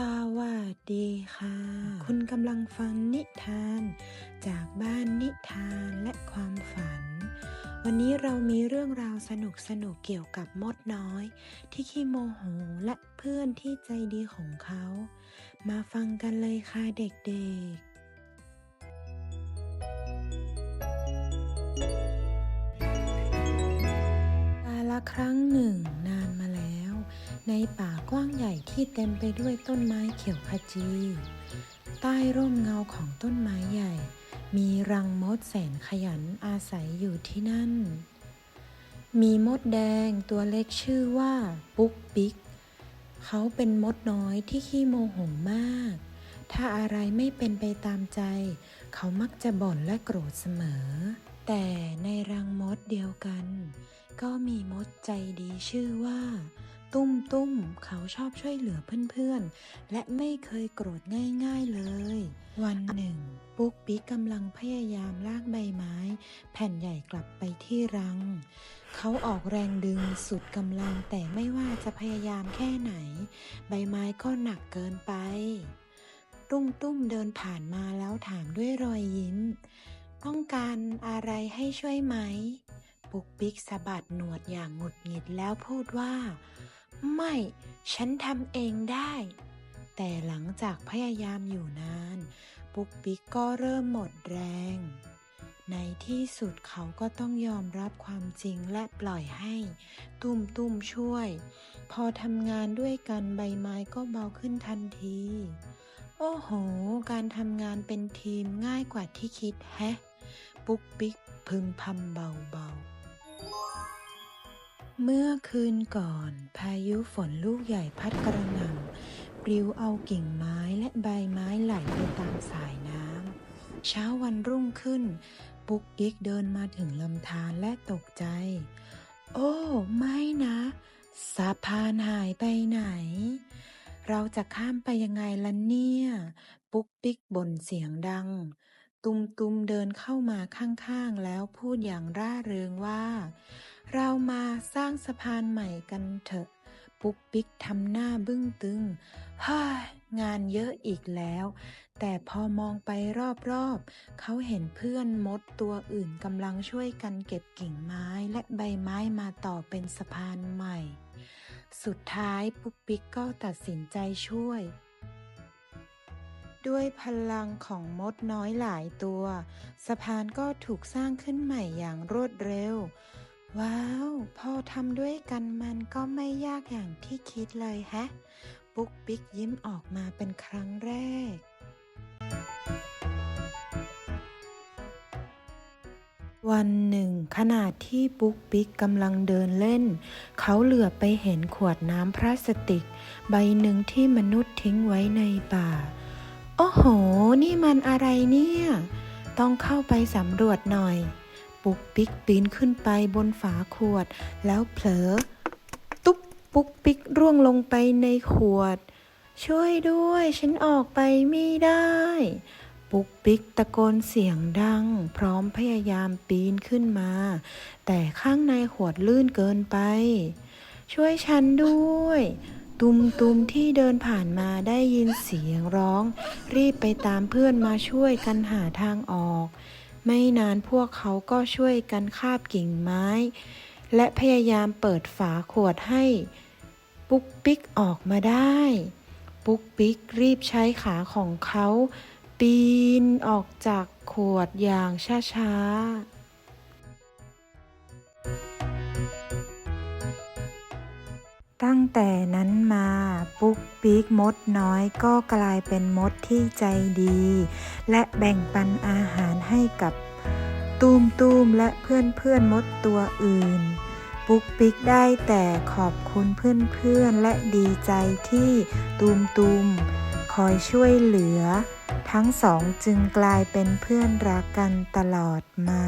สวัสดีค่ะ คุณกำลังฟังนิทาน จากบ้านนิทานและความฝัน วันนี้เรามีเรื่องราวสนุกสนุกๆเกี่ยวกับมดน้อย ที่ขี้โมโหและเพื่อนที่ใจดีของเขา มาฟังกันเลยค่ะเด็กๆ กาละครั้งหนึ่งนานมาแล้ว ในป่ากว้างใหญ่ที่เต็มไปด้วยต้นไม้เขียวขจี ใต้ร่มเงาของต้นไม้ใหญ่ มีรังมดแสนขยันอาศัยอยู่ที่นั่น มีมดแดงตัวเล็กชื่อว่าปุ๊กปิ๊ก เขาเป็นมดน้อยที่ขี้โมโหมาก ถ้าอะไรไม่เป็นไปตามใจ เขามักจะบ่นและโกรธเสมอ แต่ในรังมดเดียวกัน ก็มีมดใจดีชื่อว่า ตุ้มตุ้มเขาชอบช่วยเหลือเพื่อนๆ และไม่เคยโกรธง่ายๆเลย วันหนึ่ง ปุ๊กปิ๊กกำลังพยายามลากใบไม้ แผ่นใหญ่กลับไปที่รัง เขาออกแรงดึงสุดกำลังแต่ไม่ว่าจะพยายามแค่ไหน ใบไม้ก็หนักเกินไป ตุ้มตุ้มเดินผ่านมาแล้วถามด้วยรอยยิ้ม ต้องการอะไรให้ช่วยไหมปุ๊กปิ๊กสะบัดหนวดอย่างหงุดหงิดแล้วพูดว่า ไม่ ฉันทำเองได้ แต่หลังจากพยายามอยู่นาน ปุ๊กปิ๊กก็เริ่มหมดแรง ในที่สุดเขาก็ต้องยอมรับความจริงและปล่อยให้ ตุ้มตุ้มช่วย พอทำงานด้วยกันใบไม้ก็เบาขึ้นทันที โอ้โห การทำงานเป็นทีมง่ายกว่าที่คิดแฮะ ปุ๊กปิ๊กพึมพำเบา เมื่อคืนก่อน พายุฝนลูกใหญ่พัดกระหน่ำปลิวเอากิ่งไม้และใบไม้ไหลไปตามสายน้ำ เช้าวันรุ่งขึ้น ปุ๊กกิ๊กเดินมาถึงลำธารและตกใจ โอ้ ไม่นะสะพานหายไปไหน เราจะข้ามไปยังไงล่ะเนี่ย ปุ๊กปิ๊กบ่นเสียงดัง ตุมตุมเดินเข้ามาข้างๆ แล้วพูดอย่างร่าเริงว่า เรามาสร้างสะพานใหม่กันเถอะ ปุ๊กปิ๊กทำหน้าบึ้งตึงฮ่างานเยอะอีกแล้ว แต่พอมองไปรอบๆ เขาเห็นเพื่อนมดตัวอื่นกำลังช่วยกันเก็บกิ่งไม้และใบไม้มาต่อเป็นสะพานใหม่ สุดท้ายปุ๊กปิ๊กก็ตัดสินใจช่วย ด้วยพลังของมดน้อยหลายตัว สะพานก็ถูกสร้างขึ้นใหม่อย่างรวดเร็ว ว้าว พอทำด้วยกันมันก็ไม่ยากอย่างที่คิดเลยแฮะ ปุ๊กปิ๊กยิ้มออกมาเป็นครั้งแรกวันหนึ่ง ขณะที่ปุ๊กปิ๊กกำลังเดินเล่น เขาเหลือไปเห็นขวดน้ำพลาสติก ใบหนึ่งที่มนุษย์ทิ้งไว้ในป่า โอ้โห นี่มันอะไรเนี่ย ต้องเข้าไปสำรวจหน่อย ปุ๊กปิ๊กปีนขึ้นไปบนฝาขวด แล้วเผลอ ตุ๊บปุ๊กปิ๊กร่วงลงไปในขวด ช่วยด้วย ฉันออกไปไม่ได้ ปุ๊กปิ๊กตะโกนเสียงดัง พร้อมพยายามปีนขึ้นมา แต่ข้างในขวดลื่นเกินไป ช่วยฉันด้วย ตุมตุมที่เดินผ่านมาได้ยินเสียงร้อง รีบไปตามเพื่อนมาช่วยกันหาทางออก ไม่นานพวกเขาก็ช่วยกันคาบกิ่งไม้ และพยายามเปิดฝาขวดให้ ปุ๊กปิ๊กออกมาได้ ปุ๊กปิ๊กรีบใช้ขาของเขา ปีนออกจากขวดอย่างช้าๆ ตั้งแต่นั้นมาปุ๊กปิ๊กมดน้อยก็กลายเป็นมดที่ใจดี และแบ่งปันอาหารให้กับตูมตูมและเพื่อนเพื่อนมดตัวอื่น ปุ๊กปิ๊กได้แต่ขอบคุณเพื่อนๆและดีใจที่ตูมตูมคอยช่วยเหลือ ทั้งสองจึงกลายเป็นเพื่อนรักกันตลอดมา